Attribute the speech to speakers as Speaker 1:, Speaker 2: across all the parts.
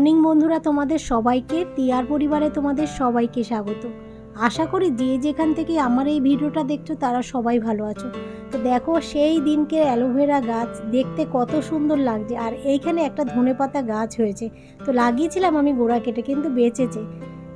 Speaker 1: Morning বন্ধুরা তোমাদের সবাইকে টিয়ার পরিবারে তোমাদের সবাইকে স্বাগত। আশা করি যে যেখান থেকে আমার এই ভিডিওটা দেখছ তারা সবাই ভালো আছো। তো দেখো সেই দিনকে অ্যালোভেরা গাছ দেখতে কত সুন্দর লাগছে। আর এইখানে একটা ধনেপাতা গাছ হয়েছে। তো লাগিয়েছিলাম আমি গোড়া কেটে, কিন্তু বেঁচেছে।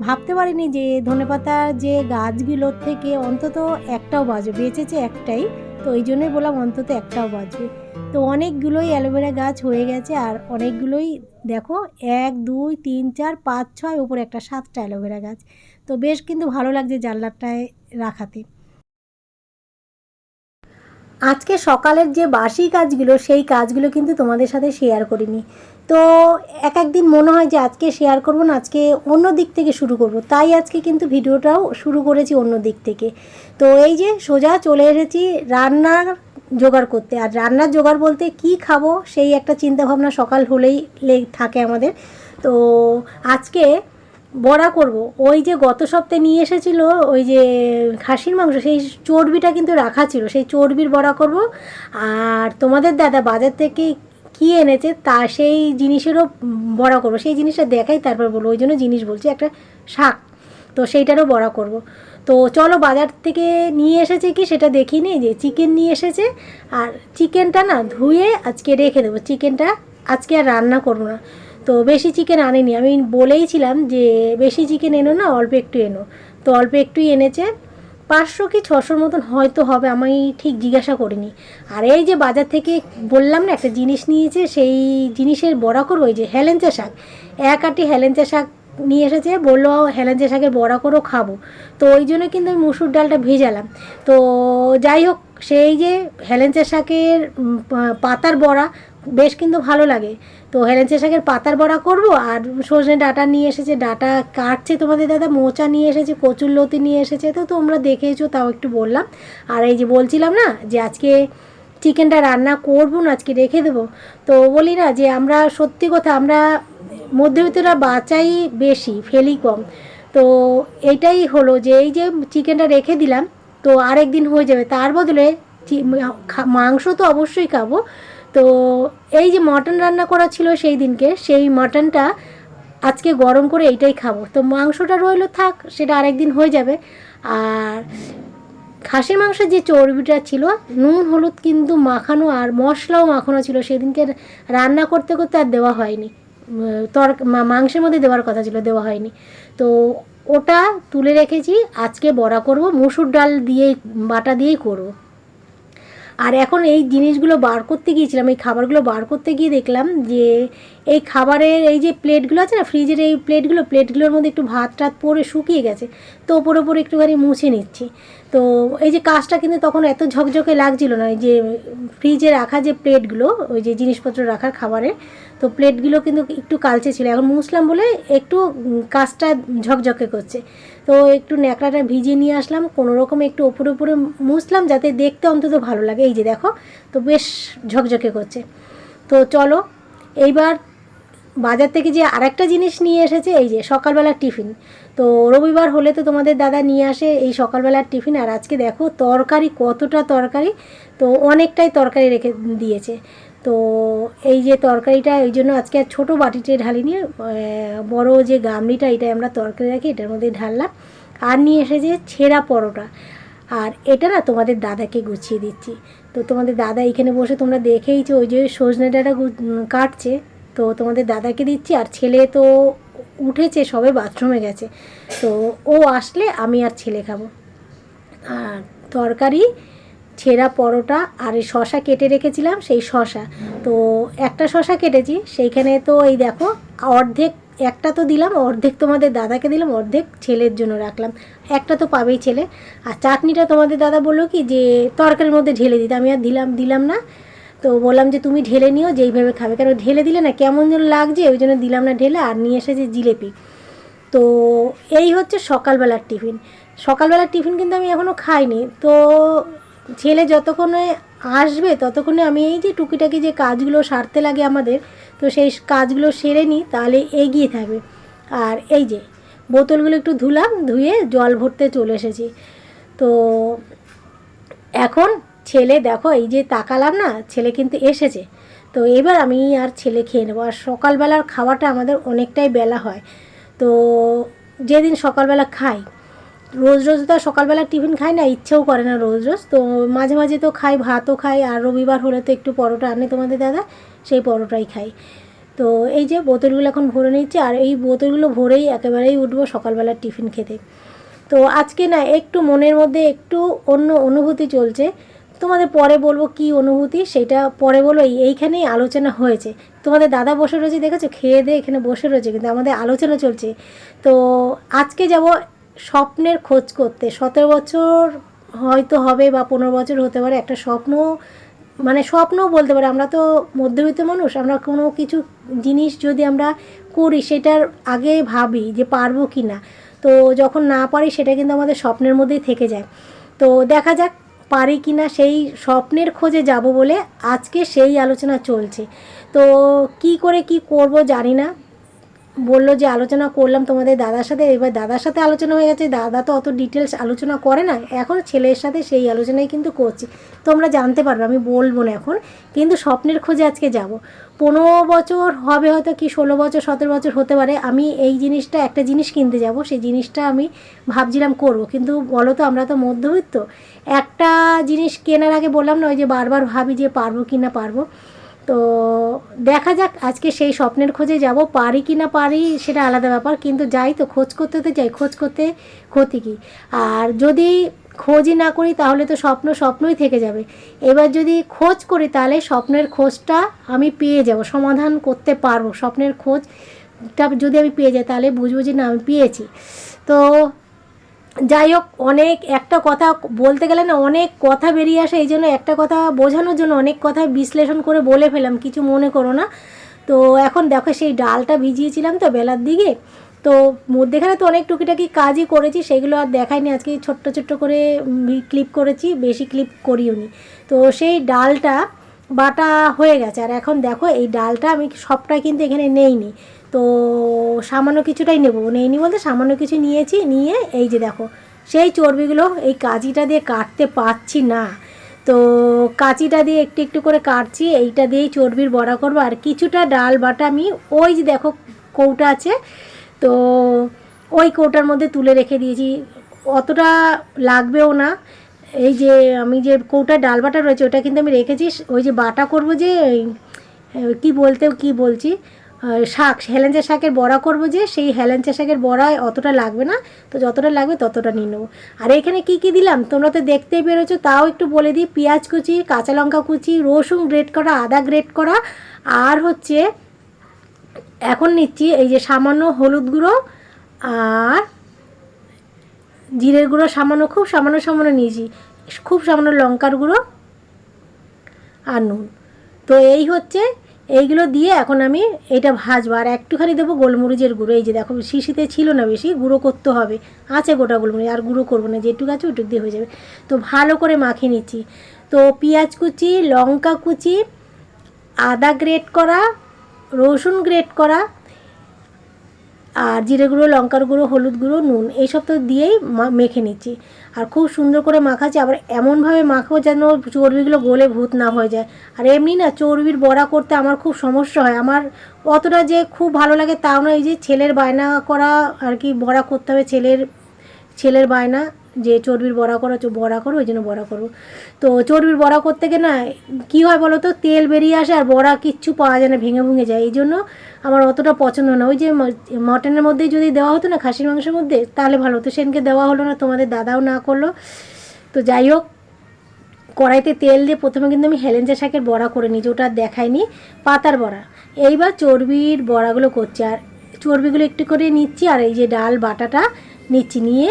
Speaker 1: ভাবতে পারিনি যে ধনেপাতার যে গাছগুলোর থেকে অন্তত একটাও বাজবে বেঁচেছে একটাই। তো ওই জন্যই বললাম অন্তত একটাও বাঁচবে তো অনেকগুলোই অ্যালোভেরা গাছ হয়ে গেছে আর অনেকগুলোই দেখো, এক, দুই, তিন, চার, পাঁচ, ছয় ওপরে একটা সাতটা অ্যালোভেরা গাছ। তো বেশ কিন্তু ভালো লাগছে জানলাটায় রাখাতে। আজকে সকালের যে বাসি কাজগুলো, সেই কাজগুলো কিন্তু তোমাদের সাথে শেয়ার করিনি। তো এক একদিন মনে হয় যে আজকে শেয়ার করব না, আজকে অন্য দিক থেকে শুরু করব। তাই আজকে কিন্তু ভিডিওটাও শুরু করেছি অন্য দিক থেকে। তো এই যে সোজা চলে এসেছি রান্নার জোগাড় করতে। আর রান্নার জোগাড় বলতে কি খাব, সেই একটা চিন্তা ভাবনা সকাল হলেই থাকে আমাদের। তো আজকে বড়া করব। ওই যে গত সপ্তাহে নিয়ে এসেছিল ওই যে খাসির মাংস, সেই চর্বিটা কিন্তু রাখা ছিল, সেই চর্বির বড়া করব। আর তোমাদের দাদা বাজার থেকে কি এনেছে তা সেই জিনিসেরও বড়া করব। সেই জিনিসটা দেখাই, তারপর বলব, ওই জন্য জিনিস বলছি, একটা শাক। তো সেইটারও বড়া করব। তো চলো বাজার থেকে নিয়ে এসেছে কি সেটা দেখিনি, যে চিকেন নিয়ে এসেছে। আর চিকেনটা না ধুয়ে আজকে রেখে দেবো। চিকেনটা আজকে আর রান্না করব না। তো বেশি চিকেন আনেনি। আমি বলেইছিলাম যে বেশি চিকেন এনো না, অল্প একটু এনো। তো অল্প একটুই এনেছে। পাঁচশো কি ছশোর মতন হয়তো হবে, আমি ঠিক জিজ্ঞাসা করিনি। আর এই যে বাজার থেকে বললাম না, একটা জিনিস নিয়েছে, সেই জিনিসের বড়া ওই যে হেলেঞ্চা শাক। এক আটি হেলেঞ্চা শাক নিয়ে এসেছে, বলল হেলেঞ্চা শাকের বড়া করেও খাব। তো ওই জন্য কিন্তু আমি মুসুর ডালটা ভেজালাম। তো যাই হোক, সেই যে হেলেঞ্চা শাকের পাতার বড়া, বেশ কিন্তু ভালো লাগে। তো হেলেঞ্চা শাকের পাতার বড়া করব আর সজনে ডাটা নিয়ে এসেছে, ডাটা কাটছে তোমাদের দাদা, মোচা নিয়ে এসেছে, কচুর লতি নিয়ে এসেছে, তো তোমরা দেখেছ, তাও একটু বললাম। আর এই যে বলছিলাম না যে আজকে চিকেনটা রান্না করব না, আজকে রেখে দেবো। তো বলি না যে আমরা, সত্যি কথা আমরা মধ্যবিত্তরা বাঁচাই বেশি, ফেলি কম। তো এইটাই হলো যে এই যে চিকেনটা রেখে দিলাম, তো আরেক দিন হয়ে যাবে। তার বদলে মাংস তো অবশ্যই খাব। তো এই যে মটন রান্না করা ছিল সেই দিনকে, সেই মটনটা আজকে গরম করে এইটাই খাব। তো মাংসটা রইল থাক, সেটা আরেকদিন হয়ে যাবে। আর খাসির মাংসের যে চর্বিটা ছিল, নুন, হলুদ কিন্তু মাখানো আর মশলাও মাখানো ছিল। সেদিনকে রান্না করতে করতে আর দেওয়া হয়নি। তর মাংসের মধ্যে দেওয়ার কথা ছিল, দেওয়া হয়নি। তো ওটা তুলে রেখেছি, আজকে বড়া করব, মুসুর ডাল দিয়েই, বাটা দিয়েই করব। আর এখন এই জিনিসগুলো বার করতে গিয়েছিলাম, এই খাবারগুলো বার করতে গিয়ে দেখলাম যে এই খাবারের এই যে প্লেটগুলো আছে না, ফ্রিজের এই প্লেটগুলো, প্লেটগুলোর মধ্যে একটু ভাত টাত পরে শুকিয়ে গেছে, তো ওপর ওপর একটুখানি মুছে নিচ্ছি। তো এই যে কাজটা কিন্তু তখন এত ঝকঝকে লাগছিল না এই যে ফ্রিজে রাখা যে প্লেটগুলো ওই যে জিনিসপত্র রাখার খাবারের তো প্লেটগুলো কিন্তু একটু কালচে ছিল। এখন মুছলাম বলে একটু কাজটা ঝকঝকে করছে। তো একটু ন্যাকড়াটা ভিজিয়ে নিয়ে আসলাম, কোনো রকম একটু ওপরে উপরে মুছলাম যাতে দেখতে অন্তত ভালো লাগে। এই যে দেখো, তো বেশ ঝকঝকে করছে। তো চলো, এইবার বাজার থেকে যে আরেকটা জিনিস নিয়ে এসেছে এই যে সকালবেলার টিফিন। তো রবিবার হলে তো তোমাদের দাদা নিয়ে আসে এই সকালবেলার টিফিন আর আজকে দেখো তরকারি কতটা তরকারি। তো অনেকটাই তরকারি রেখে দিয়েছে। তো এই যে তরকারিটা এই জন্য আজকে আর ছোটো বাটিতে আহ, বড় যে গামলিটা এটাই আমরা তরকারি রাখি এটার মধ্যে ঢাললাম। আর নিয়ে এসেছে ছেঁড়া পরোটা। আর এটা না তোমাদের দাদাকে গুছিয়ে দিচ্ছি। তো তোমাদের দাদা এখানে বসে তোমরা দেখেইছো ওই যে সজনে ডাঁটা কাটছে। তো তোমাদের দাদাকে দিচ্ছি, আর ছেলে তো উঠেছে, সবে বাথরুমে গেছে। তো ও আসলে আমি আর ছেলে খাব। আর তরকারি, ছেঁড়া পরোটা, আর এই শশা কেটে রেখেছিলাম, সেই শশা। তো একটা শশা কেটেছি, সেইখানে তো এই দেখো, অর্ধেক, একটা তো দিলাম, অর্ধেক তোমাদের দাদাকে দিলাম, অর্ধেক ছেলের জন্য রাখলাম। একটা তো পাবেই ছেলে। আর চাটনিটা তোমাদের দাদা বলল কি, যে তরকারির মধ্যে ঢেলে দিতে। আমি আর দিলাম দিলাম না। তো বললাম যে তুমি ঢেলে নিও যেইভাবে খাবে। কারণ ঢেলে দিলে না কেমন যেন লাগছে, ওই জন্য দিলাম না ঢেলে, আর নিয়ে এসেছে জিলেপি। তো এই হচ্ছে সকালবেলার টিফিন। সকালবেলার টিফিন কিন্তু আমি এখনও খাইনি। তো ছেলে যতক্ষণে আসবে, ততক্ষণে আমি এই যে টুকিটাকি যে কাজগুলো সারতে লাগে আমাদের, তো সেই কাজগুলো সেরে নিই, তাহলে এগিয়ে থাকবে। আর এই যে বোতলগুলো একটু ধুলাম, ধুয়ে জল ভরতে চলে এসেছি। তো এখন ছেলে, দেখো এই যে তাকালাম না, ছেলে কিন্তু এসেছে। তো এবার আমি আর ছেলে খেয়ে নেব। আর সকালবেলার খাওয়াটা আমাদের অনেকটাই বেলা হয়। তো যেদিন সকালবেলা খাই, রোজ রোজ তো সকালবেলা টিফিন খাই না, ইচ্ছেও করে না রোজ রোজ। তো মাঝে মাঝে তো খাই, ভাতও খাই, আর রবিবার হলে তো একটু পরোটা আনে তোমাদের দাদা, সেই পরোটাই খাই। তো এই যে বোতলগুলো এখন ভরে নিচ্ছি আর এই বোতলগুলো ভরেই একেবারেই উঠবো সকালবেলার টিফিন খেতে। তো আজকে না একটু মনের মধ্যে একটু অন্য অনুভূতি চলছে। তোমাদের পরে বলব কি অনুভূতি, সেটা পরে বলো এই- এইখানেই আলোচনা হয়েছে। তোমাদের দাদা বসে রয়েছে, দেখেছ? খেয়ে দিয়ে এখানে বসে রয়েছে, কিন্তু আমাদের আলোচনা চলছে। তো আজকে যাব স্বপ্নের খোঁজ করতে। সতেরো বছর হয়তো হবে বা পনেরো বছর হতে পারে একটা স্বপ্ন মানে স্বপ্নও বলতে পারে, আমরা তো মধ্যবিত্ত মানুষ, আমরা কোনো কিছু জিনিস যদি আমরা করি, সেটার আগে ভাবি যে পারব কি না তো যখন না পারি, সেটা কিন্তু আমাদের স্বপ্নের মধ্যেই থেকে যায়। তো দেখা যাক পারি কি না সেই স্বপ্নের খোঁজে যাব বলে আজকে সেই আলোচনা চলছে। তো কি করে কি করব জানি না। বলল যে আলোচনা করলাম তোমাদের দাদার সাথে, এবার দাদার সাথে আলোচনা হয়ে গেছে। দাদা তো অত ডিটেলস আলোচনা করে না, এখন ছেলের সাথে সেই আলোচনাই কিন্তু করছি। তোমরা জানতে পারবে, আমি বলব না এখন, কিন্তু স্বপ্নের খোঁজে আজকে যাব। পনেরো বছর হবে হয়তো কি, ষোলো বছর, সতেরো বছর হতে পারে। আমি এই জিনিসটা, একটা জিনিস কিনতে যাব, সেই জিনিসটা আমি ভাবছিলাম করব। কিন্তু বলো তো, আমরা তো মধ্যবিত্ত। একটা জিনিস কেনার আগে বললাম না, ওই যে বারবার ভাবি যে পারব কি না পারব। তো দেখা যাক, আজকে সেই স্বপ্নের খোঁজে যাব, পারি কি না পারি সেটা আলাদা ব্যাপার। কিন্তু যাই তো, খোঁজ করতে তো যাই, খোঁজ করতে ক্ষতি কি? আর যদি খোঁজই না করি, তাহলে তো স্বপ্ন স্বপ্নই থেকে যাবে। এবার যদি খোঁজ করি, তাহলে স্বপ্নের খোঁজটা আমি পেয়ে যাব, সমাধান করতে পারব। স্বপ্নের খোঁজটা যদি আমি পেয়ে যাই, তাহলে বুঝব যে না, আমি পেয়েছি। তো যাই হোক, অনেক, একটা কথা বলতে গেলে না, অনেক কথা বেরিয়ে আসে, এই জন্য একটা কথা বোঝানোর জন্য অনেক কথা বিশ্লেষণ করে বলে ফেলাম কিছু মনে করো না। তো এখন দেখো, সেই ডালটা ভিজিয়েছিলাম তো বেলার দিকে। তো মধ্যেখানে তো অনেক টুকিটাকি কাজই করেছি, সেগুলো আর দেখাইনি। আজকে ছোট্ট ছোট্ট করে ক্লিপ করেছি, বেশি ক্লিপ করিও নি। তো সেই ডালটা বাটা হয়ে গেছে। আর এখন দেখো, এই ডালটা আমি সবটাই কিন্তু এখানে নেইনি। তো সামান্য কিছুটাই নেব। নেইনি বলতে সামান্য কিছু নিয়েছি, নিয়ে এই যে দেখো, সেই চর্বিগুলো এই কাঁচিটা দিয়ে কাটতে পারছি না। তো কাঁচিটা দিয়ে একটু একটু করে কাটছি, এইটা দিয়েই চর্বির বড়া করব। আর কিছুটা ডাল বাটা আমি, ওই যে দেখো কৌটা আছে তো ওই কৌটার মধ্যে তুলে রেখে দিয়েছি। অতটা লাগবেও না। এই যে আমি যে কৌটা ডাল বাটা রয়েছে, ওটা কিন্তু আমি রেখেছি। ওই যে বাটা করব যে কি বলতে, কি বলছি? শাক, হেলেঞ্চা শাকের বড়া করব যে, সেই হেলেঞ্চা শাকের বড়া অতটা লাগবে না। তো যতটা লাগবে ততটা নিয়ে নেব। আর এখানে কি কি দিলাম? তোমরা তো দেখতেই পেরেছ, তাও একটু বলে দিই। পেঁয়াজ কুচি, কাঁচা লঙ্কা কুচি, রসুন গ্রেট করা, আদা গ্রেট করা, আর হচ্ছে এখন নিচ্ছি এই যে সামান্য হলুদ গুঁড়ো আর জিরের গুঁড়ো সামান্য, খুব সামান্য সামান্য নিয়েছি। খুব সামান্য লঙ্কার গুঁড়ো আর নুন। তো এই হচ্ছে, এইগুলো দিয়ে এখন আমি এটা ভাজবো। আর একটুখানি দেবো গোলমরিচের গুঁড়ো। এই যে দেখো, শিশিতে ছিল না বেশি, গুঁড়ো করতে হবে। আছে গোটা গোলমরিচ, আর গুঁড়ো করব না, যেটুকু আছে ওটুক দিয়ে হয়ে যাবে। তো ভালো করে মাখিয়ে নিচ্ছি। তো পেঁয়াজ কুচি, লঙ্কা কুচি, আদা গ্রেট করা রসুন গ্রেট করা, আর জিরে গুঁড়ো, লঙ্কার গুঁড়ো, হলুদ গুঁড়ো, নুন, এইসব তো দিয়েই মেখে নিচ্ছি। আর খুব সুন্দর করে মাখাচ্ছি, আবার এমনভাবে মাখাবো যেন চর্বিগুলো গলে ভূত না হয়ে যায়। আর এমনি না, চর্বির বড়া করতে আমার খুব সমস্যা হয়। আমার অতটা যে খুব ভালো লাগে তাও না এই যে ছেলের বায়না করা আর কি বড়া করতে হবে, ছেলের ছেলের বায়না। যে চর্বির বড়া করো বড়া করো, ওই জন্য বড়া করব তো চর্বির বড়া করতে গিয়ে না, কী হয় বলো তো, তেল বেরিয়ে আসে আর বড়া কিচ্ছু পাওয়া যায় না, ভেঙে ভেঙে যায়। এই জন্য আমার অতটা পছন্দ না। ওই যে মটনের মধ্যেই যদি দেওয়া হতো না, খাসির মাংসের মধ্যে, তাহলে ভালো হতো। সেনকে দেওয়া হলো না, তোমাদের দাদাও না করল। তো যাই হোক, কড়াইতে তেল দিয়ে প্রথমে কিন্তু আমি হেলেঞ্চা শাকের বড়া করে নিয়েছি, ওটা দেখাইনি, পাতার বড়া। এইবার চর্বির বড়াগুলো করছি, আর চর্বিগুলো একটু করে নিচ্ছি, আর এই যে ডাল, বাটাটা নিচ্ছি নিয়ে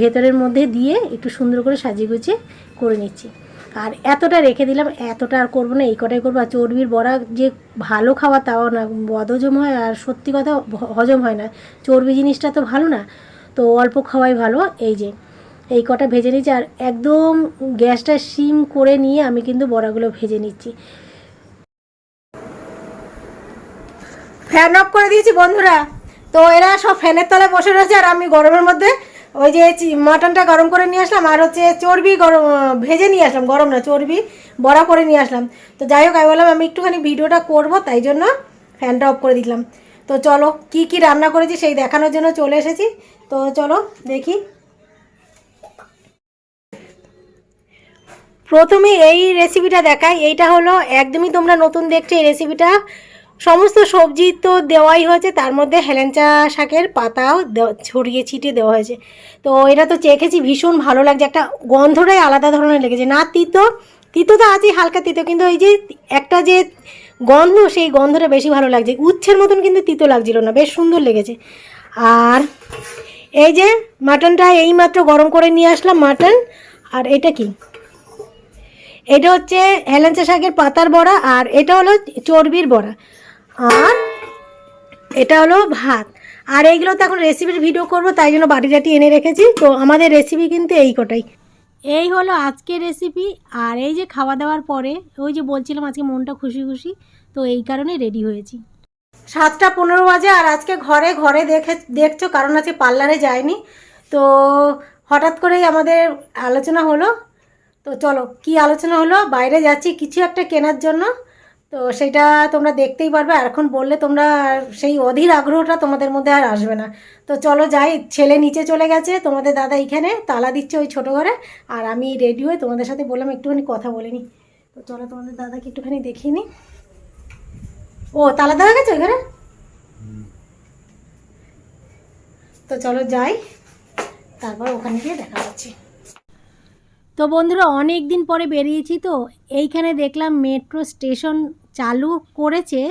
Speaker 1: ভেতরের মধ্যে দিয়ে একটু সুন্দর করে সাজিয়ে গুছিয়ে করে নিচ্ছি। আর এতটা রেখে দিলাম, এতটা আর করব না, এই কটাই করব। আর চর্বির বড়া যে ভালো খাওয়া তাও না, বদহজম হয় আর সত্যি কথা হজম হয় না। চর্বি জিনিসটা তো ভালো না, তো অল্প খাওয়াই ভালো। এই যে, এই কটা ভেজে নিচ্ছি আর একদম গ্যাসটা সিম করে নিয়ে আমি কিন্তু বড়াগুলো ভেজে নিচ্ছি। ফ্যান অফ করে দিয়েছি বন্ধুরা। তো এরা সব ফ্যানের তলায় বসে রয়েছে আর আমি গরমের মধ্যে ওই যে মাটনটা গরম করে নিয়ে আসলাম আর হচ্ছে চর্বি গরম ভেজে নিয়ে আসলাম, গরম না, চর্বি বড়া করে নিয়ে আসলাম। তো যাই হোক, আমি বললাম আমি একটুখানি ভিডিওটা করব, তাই জন্য ফ্যানটা অফ করে দিলাম। তো চলো, কি কি রান্না করেছি সেই দেখানোর জন্য চলে এসেছি। তো চলো, দেখি। প্রথমে এই রেসিপিটা দেখাই। এইটা হলো, একদমই তোমরা নতুন দেখছ এই রেসিপিটা সমস্ত সবজি তো দেওয়াই হয়েছে, তার মধ্যে হেলেঞ্চা শাকের পাতাও ছড়িয়ে ছিটিয়ে দেওয়া হয়েছে। তো এটা তো চেখেছি ভীষণ ভালো লাগছে, একটা গন্ধটাই আলাদা ধরনের লেগেছে। না, তিতো তিতো তো আছেই, হালকা তিতো, কিন্তু এই যে একটা যে গন্ধ, সেই গন্ধটা বেশি ভালো লাগছে। উচ্ছের মতন কিন্তু তিতো লাগছিল না, বেশ সুন্দর লেগেছে। আর এই যে মাটনটা এইমাত্র গরম করে নিয়ে আসলাম মাটন, আর এটা কি? এটা হচ্ছে হেলেঞ্চা শাকের পাতার বড়া, আর এটা হলো চর্বির বড়া। আর এটা হলো ভাত। আর এইগুলো তো এখন রেসিপির ভিডিও করব, তাই জন্য বাটি টাটি এনে রেখেছি। তো আমাদের রেসিপি কিন্তু এই কটাই। এই হলো আজকের রেসিপি আর এই যে খাওয়া দাওয়ার পরে, ওই যে বলছিলাম আজকে মনটা খুশি খুশি, তো এই কারণে রেডি হয়েছি। সাতটা পনেরো বাজে, আর আজকে ঘরে ঘরে দেখে, দেখছ, কারণ আজকে পার্লারে যায়নি তো হঠাৎ করেই আমাদের আলোচনা হলো। তো চলো, কি আলোচনা হলো? বাইরে যাচ্ছি, কিছু একটা কেনার জন্য। তো সেটা তোমরা দেখতেই পারবে। আর এখন বললে তোমরা সেই অধীর আগ্রহটা তোমাদের মধ্যে আর আসবে না। তো চলো যাই, ছেলে নিচে চলে গেছে, তোমাদের দাদা এইখানে তালা দিচ্ছে ওই ছোটো ঘরে, আর আমি রেডি হয়ে তোমাদের সাথে বললাম একটুখানি কথা বলে নিই তো চলো তোমাদের দাদাকে একটুখানি দেখিয়ে নিই ও, তালা দেওয়া গেছে ওইখানে তো চলো যাই, তারপর ওখানে গিয়ে দেখা হচ্ছে। তো বন্ধুরা অনেক দিন পরে বেরিয়েছি তো। এইখানে দেখলাম মেট্রো স্টেশন চালু করেছে।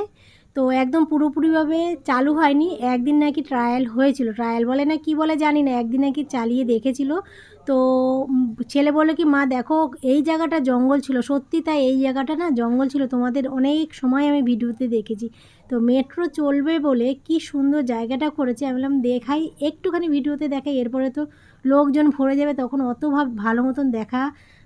Speaker 1: তো একদম পুরোপুরিভাবে চালু হয়নি। একদিন নাকি ট্রায়াল হয়েছিল। ট্রায়াল বলে না, কি বলে জানি না। একদিন নাকি চালিয়ে দেখেছিল। তো ছেলে বলে কি, মা, দেখো, এই জায়গাটা জঙ্গল ছিল। সত্যি তাই এই জায়গাটা না জঙ্গল ছিল। তোমাদের অনেক সময় আমি ভিডিওতে দেখেছি। তো মেট্রো চলবে বলে কি সুন্দর জায়গাটা করেছে? আমি বললাম, দেখাই, একটুখানি ভিডিওতে দেখাই। এরপরে তো লোকজন ভরে যাবে তখন অত ভাব, ভালো মতন দেখা,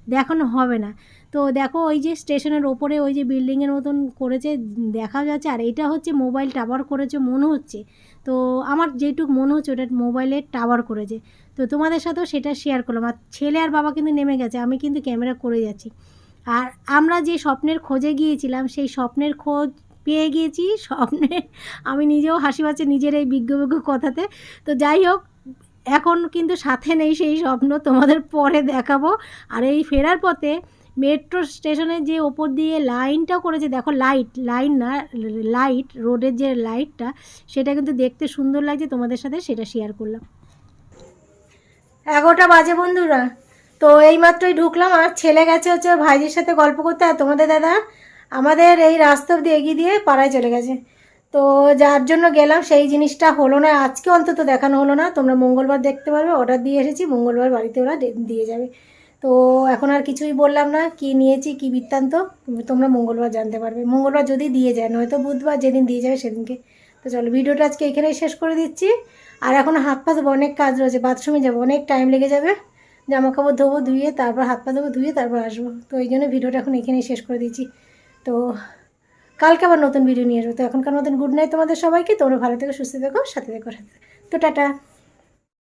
Speaker 1: দেখানো হবে না। তো দেখো ওই যে স্টেশনের ওপরে ওই যে বিল্ডিংয়ের মতন করেছে দেখা যাচ্ছে। আর এটা হচ্ছে মোবাইল টাওয়ার করেছে মনে হচ্ছে। তো আমার যেটুকু মনে হচ্ছে ওটা মোবাইলের টাওয়ার করেছে। তো তোমাদের সাথেও সেটা শেয়ার করলাম। আর ছেলে আর বাবা কিন্তু নেমে গেছে, আমি কিন্তু ক্যামেরা করে যাচ্ছি। আর আমরা যে স্বপ্নের খোঁজে গিয়েছিলাম, সেই স্বপ্নের খোঁজ পেয়ে গিয়েছি। স্বপ্নে আমি নিজেও হাসি পাচ্ছে নিজের এই বিজ্ঞ বিজ্ঞ কথাতে। তো যাই হোক এখন কিন্তু সাথে নেই সেই স্বপ্ন, তোমাদের পরে দেখাবো। আর এই ফেরার পথে মেট্রো স্টেশনের যে ওপর দিয়ে লাইনটা করেছে, দেখো লাইট, লাইন না, লাইট, রোডের যে লাইটটা, সেটা কিন্তু দেখতে সুন্দর লাগছে, তোমাদের সাথে সেটা শেয়ার করলাম। এগারোটা বাজে বন্ধুরা, তো এইমাত্রই ঢুকলাম, আর ছেলে গেছে হচ্ছে ভাইজির সাথে গল্প করতে, আর তোমাদের দাদা আমাদের এই রাস্তা অব্দি এগিয়ে দিয়ে পাড়ায় চলে গেছে। তো যার জন্য গেলাম, সেই জিনিসটা হলো না, আজকে অন্তত দেখানো হলো না। তোমরা মঙ্গলবার দেখতে পারবে, অর্ডার দিয়ে এসেছি, মঙ্গলবার বাড়িতে ওরা দিয়ে যাবে। তো এখন আর কিছুই বললাম না, কি নিয়েছি, কি বৃত্তান্ত, তোমরা মঙ্গলবার জানতে পারবে। মঙ্গলবার যদি দিয়ে যায়, নয়তো বুধবার যেদিন দিয়ে যাবে সেদিনকে। তো চলো, ভিডিওটা আজকে এখানেই শেষ করে দিচ্ছি। আর এখন হাত পা ধোবো, অনেক কাজ রয়েছে, বাথরুমে যাব, অনেক টাইম লেগে যাবে। জামা কাপড় ধোবো, ধুয়ে, তারপর হাত পা ধোবো, ধুয়ে, তারপর আসব। তো এই জন্য ভিডিওটা এখন এখানেই শেষ করে দিচ্ছি। তো কালকে আবার নতুন ভিডিও নিয়ে আসব। তো এখনকার মতন গুড নাইট তোমাদের সবাইকে। তোমরা ভালো থেকো, সুস্থ থেকো, সাথে থেকো, সাথে। তো টাটা।